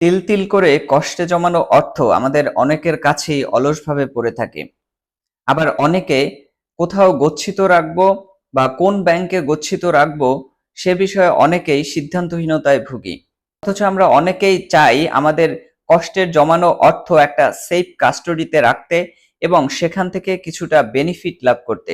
তিল তিল করে কষ্টে জমানো অর্থ আমাদের অনেকের কাছেই অলসভাবে পড়ে থাকে। আবার অনেকে কোথাও গচ্ছিত রাখব বা কোন ব্যাংকে গচ্ছিত রাখব সে বিষয়ে অনেকেই সিদ্ধান্তহীনতায় ভুগি। অথচ আমরা অনেকেই চাই আমাদের কষ্টের জমানো অর্থ একটা সেফ কাস্টডিতে রাখতে এবং সেখান থেকে কিছুটা বেনিফিট লাভ করতে।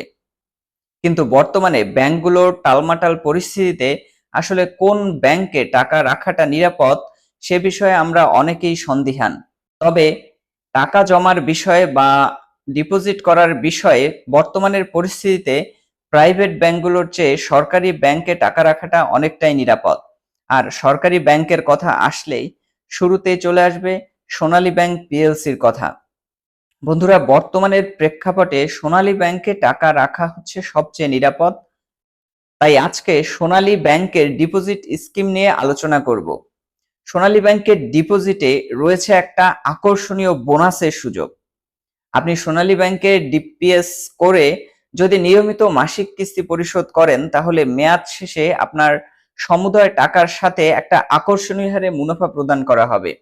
কিন্তু বর্তমানে ব্যাংকগুলোর টালমাটাল পরিস্থিতিতে আসলে কোন ব্যাংকে টাকা রাখাটা নিরাপদ সে বিষয়ে আমরা অনেকেই সন্দিহান। তবে টাকা জমার বিষয়ে বা ডিপোজিট করার বিষয়ে বর্তমানের পরিস্থিতিতে প্রাইভেট ব্যাংকগুলোর চেয়ে সরকারি ব্যাংকে টাকা রাখাটা অনেকটাই নিরাপদ। আর সরকারি ব্যাংকের কথা আসলেই শুরুতেই চলে আসবে সোনালী ব্যাংক পিএলসির কথা। বন্ধুরা, বর্তমানের প্রেক্ষাপটে সোনালী ব্যাংকে টাকা রাখা হচ্ছে সবচেয়ে নিরাপদ। তাই আজকে সোনালী ব্যাংকের ডিপোজিট স্কিম নিয়ে আলোচনা করব। সোনালী ব্যাংকের ডিপোজিটে রয়েছে একটা আকর্ষণীয় বোনাসের সুযোগ। আপনি সোনালী ব্যাংকে ডিপিএস করে যদি নিয়মিত মাসিক কিস্তি পরিশোধ করেন, তাহলে মেয়াদ শেষে আপনার সমুদয় টাকার সাথে একটা আকর্ষণীয় হারে মুনাফা প্রদান করা হবে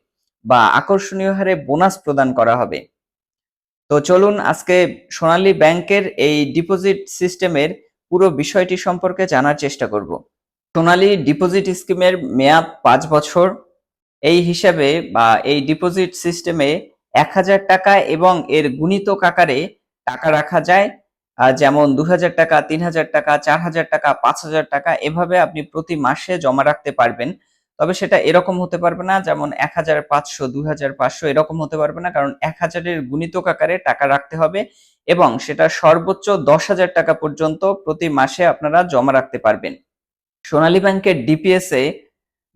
বা আকর্ষণীয় হারে বোনাস প্রদান করা হবে। তো চলুন আজকে সোনালী ব্যাংকের এই ডিপোজিট সিস্টেমের পুরো বিষয়টি সম্পর্কে জানার চেষ্টা করব। সোনালী ডিপোজিট স্কিমের মেয়াদ পাঁচ বছর এই হিসাবে বা এই ডিপোজিট সিস্টেমে এক হাজার টাকা এবং এর গুণিতক আকারে টাকা রাখা যায়। যেমন দু হাজার টাকা, তিন হাজার টাকা, চার হাজার টাকা, পাঁচ হাজার টাকা এভাবে আপনি প্রতি মাসে জমা রাখতে পারবেন। তবে সেটা এরকম হতে পারবে না, যেমন এক হাজার পাঁচশো দুই হাজার পাঁচশো এরকম হতে পারবে না, কারণ এক হাজারের গুণিতক আকারে টাকা রাখতে হবে এবং সেটা সর্বোচ্চ দশ হাজার টাকা পর্যন্ত প্রতি মাসে আপনারা জমা রাখতে পারবেন। সোনালী ব্যাংকের ডিপিএস এ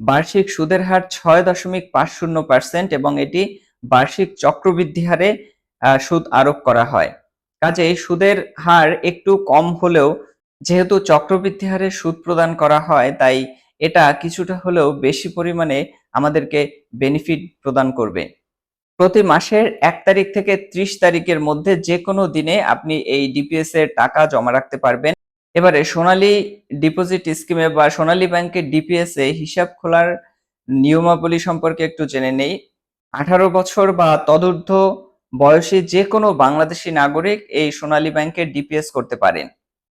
বার্ষিক সুদের হার ছয় দশমিক পাঁচ শূন্য পার্সেন্ট এবং এটি বার্ষিক চক্রবৃদ্ধি হারে সুদ আরোপ করা হয়। কাজেই সুদের হার একটু কম হলেও যেহেতু চক্রবৃদ্ধি হারে সুদ প্রদান করা হয়, তাই এটা কিছুটা হলেও বেশি পরিমাণে আমাদেরকে বেনিফিট প্রদান করবে। প্রতি মাসের এক তারিখ থেকে ত্রিশ তারিখের মধ্যে যে কোনো দিনে আপনি এই ডিপিএস এর টাকা জমা রাখতে পারবেন। এবারে সোনালী ডিপোজিট স্কিমে বা সোনালী ব্যাংকের ডিপিএস এ হিসাব খোলার নিয়মাবলী সম্পর্কে একটু জেনে নেই। আঠারো বছর বা তদূর্ধ্ব বয়সী যে কোনো বাংলাদেশি নাগরিক এই সোনালী ব্যাংকের ডিপিএস করতে পারেন।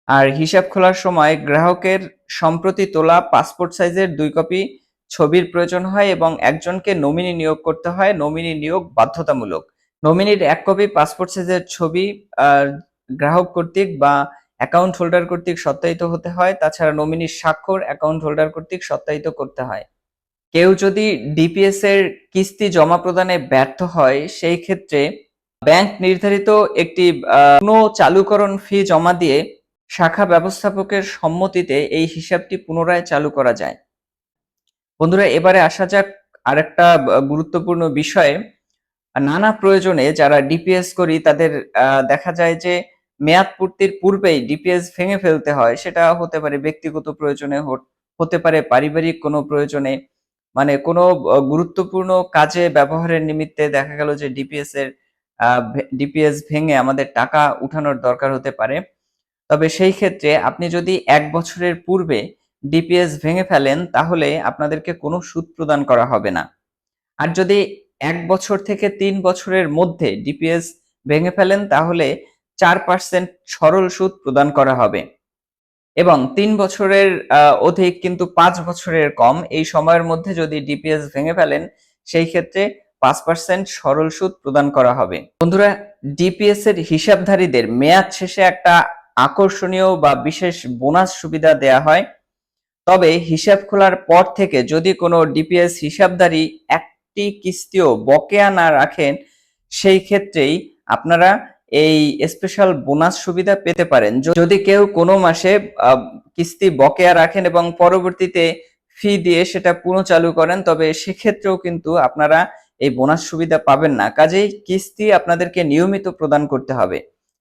আর হিসাব খোলার সময় গ্রাহকের সম্প্রতি তোলা পাসপোর্ট সাইজের দুই কপি ছবির প্রয়োজন হয় এবং একজনকে নমিনি নিয়োগ করতে হয়। নমিনি নিয়োগ বাধ্যতামূলক। নমিনির এক কপি পাসপোর্ট সাইজের ছবি গ্রাহক কর্তৃক বা অ্যাকাউন্ট হোল্ডার কর্তৃক সত্যায়িত হতে হয়, তাছাড়া নমিনির স্বাক্ষর অ্যাকাউন্ট হোল্ডার কর্তৃক সত্যায়িত করতে হয়। কেউ যদি ডিপিএস এর কিস্তি জমা প্রদানে ব্যর্থ হয়, সেই ক্ষেত্রে ব্যাংক নির্ধারিত একটি চালুকরণ ফি জমা দিয়ে শাখা ব্যবস্থাপকের সম্মতিতে এই হিসাবটি পুনরায় চালু করা যায়। বন্ধুরা, এবারে আসা যাক আরেকটা গুরুত্বপূর্ণ বিষয়ে। নানা প্রয়োজনে যারা ডিপিএস করি, তাদের দেখা যায় যে মেয়াদ পূর্তির পূর্বেই ডিপিএস ভেঙে ফেলতে হয়। সেটা হতে পারে ব্যক্তিগত প্রয়োজনে হতে পারে পারিবারিক কোনো প্রয়োজনে। মানে কোনো গুরুত্বপূর্ণ কাজে ব্যবহারের নিমিত্তে দেখা গেল যে ডিপিএস এর ডিপিএস ভেঙে আমাদের টাকা উঠানোর দরকার হতে পারে। তবে সেই ক্ষেত্রে আপনি যদি এক বছরের পূর্বে ডিপিএস ভেঙে ফেলেন, তাহলে আপনাদেরকে কোনো সুদ প্রদান করা হবে না। আর যদি এক বছর থেকে তিন বছরের মধ্যে ডিপিএস ভেঙে ফেলেন, তাহলে চার পার্সেন্ট সরল সুদ প্রদান করা হবে। এবং তিন বছরের অধিক কিন্তু পাঁচ বছরের কম। এই সময়ের মধ্যে যদি ডিপিএস ভেঙে ফেলেন, সেই ক্ষেত্রে পাঁচ পার্সেন্ট সরল সুদ প্রদান করা হবে। বন্ধুরা ডিপিএস এর হিসাবধারীদের মেয়াদ শেষে একটা আকর্ষণীয় বা বিশেষ বোনাস সুবিধা দেয়া হয়। তবে হিসাব খোলার পর থেকে যদি কোনো ডিপিএস হিসাবধারী একটি কিস্তিও বকেয়া না রাখেন, সেই ক্ষেত্রেই আপনারা এই স্পেশাল বোনাস সুবিধা পেতে পারেন। যদি কেউ কোনো মাসে কিস্তি বকেয়া রাখেন এবং পরবর্তীতে ফি দিয়ে সেটা পুনঃ চালু করেন তবে সেক্ষেত্রেও কিন্তু আপনারা এই বোনাস সুবিধা পাবেন না। কাজেই কিস্তি আপনাদেরকে নিয়মিত প্রদান করতে হবে।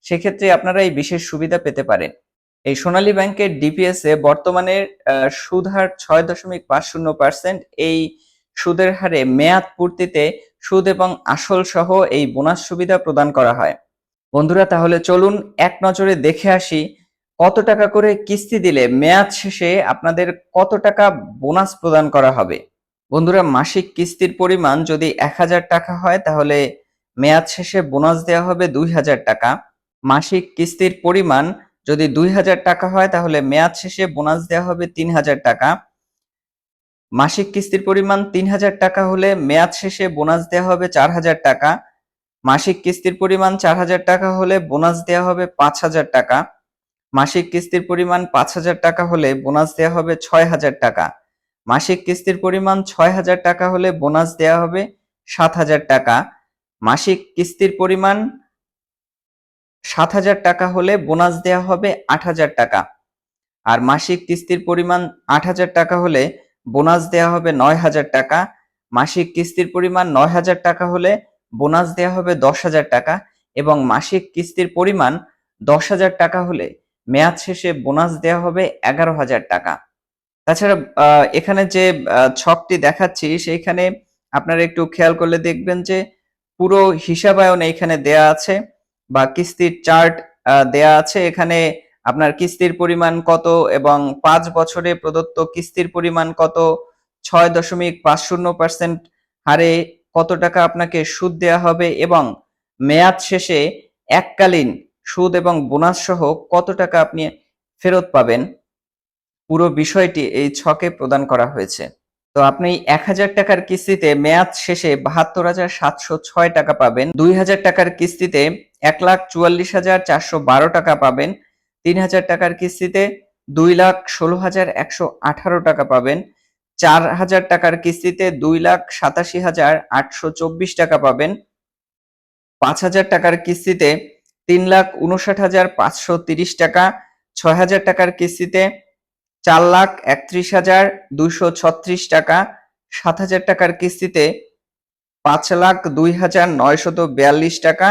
সেক্ষেত্রে আপনারা এই বিশেষ সুবিধা পেতে পারেন। এই সোনালী ব্যাংকের ডিপিএস এ বর্তমানে আহ, সুদ হার ছয় দশমিক পাঁচ শূন্য পার্সেন্ট এই সুদের হারে মেয়াদ পূর্তিতে সুদ এবং আসল সহ এই বোনাস সুবিধা প্রদান করা হয়। বন্ধুরা, তাহলে চলুন এক নজরে দেখে আসি কত টাকা করে কিস্তি দিলে মেয়াদ শেষে আপনাদের কত টাকা বোনাস প্রদান করা হবে। বন্ধুরা, মাসিক কিস্তির পরিমাণ যদি এক হাজার টাকা হয়, তাহলে মেয়াদ শেষে বোনাস দেওয়া হবে দুই হাজার টাকা। মাসিক কিস্তির পরিমাণ যদি দুই হাজার টাকা হয়, তাহলে মেয়াদ শেষে বোনাস দেওয়া হবে তিন হাজার টাকা। মাসিক কিস্তির পরিমাণ তিন হাজার টাকা হলে মেয়াদ শেষে বোনাস দেওয়া হবে চার হাজার টাকা। মাসিক কিস্তির পরিমাণ চার হাজার টাকা হলে বোনাস দেওয়া হবে পাঁচ হাজার টাকা। মাসিক কিস্তির পরিমাণ পাঁচ হাজার টাকা হলে বোনাস দেওয়া হবে ছয় হাজার টাকা। মাসিক কিস্তির পরিমাণ ছয় হাজার টাকা হলে বোনাস দেওয়া হবে সাত হাজার টাকা। মাসিক কিস্তির পরিমাণ সাত হাজার টাকা হলে বোনাস দেওয়া হবে আট হাজার টাকা। আর মাসিক কিস্তির পরিমাণ আট হাজার টাকা হলে বোনাস দেওয়া হবে নয় হাজার টাকা। মাসিক কিস্তির পরিমাণ নয় হাজার টাকা হলে বোনাস দেওয়া হবে দশ হাজার টাকা এবং মাসিক কিস্তির পরিমাণ দশ হাজার টাকা হলে মেয়াদ শেষে বোনাস দেওয়া হবে এগারো হাজার টাকা। তাছাড়া এখানে যে ছকটি দেখাচ্ছি সেইখানে আপনারা একটু খেয়াল করলে দেখবেন যে পুরো হিসাবায়ন এখানে দেয়া আছে বা কিস্তির চার্ট দেয়া আছে। এখানে আপনার কিস্তির পরিমাণ কত এবং পাঁচ বছরে প্রদত্ত কিস্তির পরিমাণ কত? ছয় দশমিক পাঁচ শূন্য পার্সেন্ট হারে কত টাকা আপনাকে সুদ দেয়া হবে এবং মেয়াদ শেষে এককালীন সুদ এবং বোনাস সহ কত টাকা আপনি ফেরত পাবেন? পুরো বিষয়টি এই ছকে প্রদান করা হয়েছে। তো আপনি এক হাজার টাকার কিস্তিতে মেয়াদ শেষে বাহাত্তর হাজার সাতশো ছয় টাকা পাবেন, দুই হাজার টাকার কিস্তিতে এক লাখ চুয়াল্লিশ হাজার চারশো বারো টাকা পাবেন, তিন হাজার টাকার কিস্তিতে দুই লাখ ষোলো হাজার একশো আঠারো টাকা পাবেন চার হাজার টাকার কিস্তিতে দুই লাখ সাতাশি হাজার আটশো চব্বিশ টাকা পাবেন। পাঁচ হাজার টাকার কিস্তিতে তিন লাখ উনষাট হাজার পাঁচশো তিরিশ টাকা। ছয় হাজার টাকার কিস্তিতে চার লাখ একত্রিশ হাজার দুইশো ছত্রিশ টাকা। সাত হাজার টাকার কিস্তিতে পাঁচ লাখ দুই হাজার নয়শত বিয়াল্লিশ টাকা।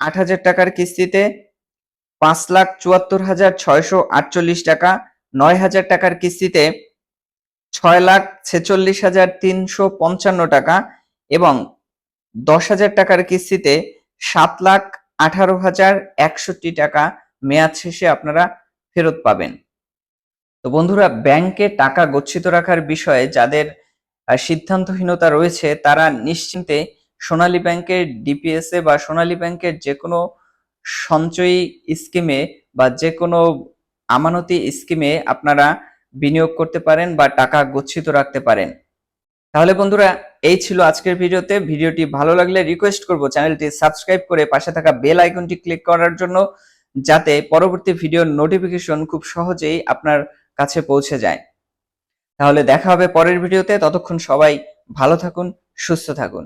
আট হাজার টাকার কিস্তিতে পাঁচ লাখ চুয়াত্তর হাজার ছয়শো আটচল্লিশ টাকা। নয় হাজার টাকার কিস্তিতে ছয় লাখ ছেচল্লিশ হাজার তিনশো পঞ্চান্ন টাকা এবং দশ হাজার টাকার কিস্তিতে সাত লাখ আঠারো হাজার একষট্টি টাকা মেয়াদ শেষে আপনারা ফেরত পাবেন। তো বন্ধুরা, ব্যাংকে টাকা গচ্ছিত রাখার বিষয়ে যাদের সিদ্ধান্তহীনতা রয়েছে, তারা নিশ্চিন্তে সোনালী ব্যাংকের ডিপিএসএ বা সোনালী ব্যাংকের যে কোনো সঞ্চয়ী স্কিমে বা যে কোনো আমানতি স্কিমে আপনারা বিনিয়োগ করতে পারেন বা টাকা গচ্ছিত রাখতে পারেন। তাহলে বন্ধুরা, এই ছিল আজকের ভিডিওতে। ভিডিওটি ভালো লাগলে রিকোয়েস্ট করব চ্যানেলটি সাবস্ক্রাইব করে পাশে থাকা বেল আইকনটি ক্লিক করার জন্য, যাতে পরবর্তী ভিডিওর নোটিফিকেশন খুব সহজেই আপনার কাছে পৌঁছে যায়। তাহলে দেখা হবে পরের ভিডিওতে। ততক্ষণ সবাই ভালো থাকুন, সুস্থ থাকুন।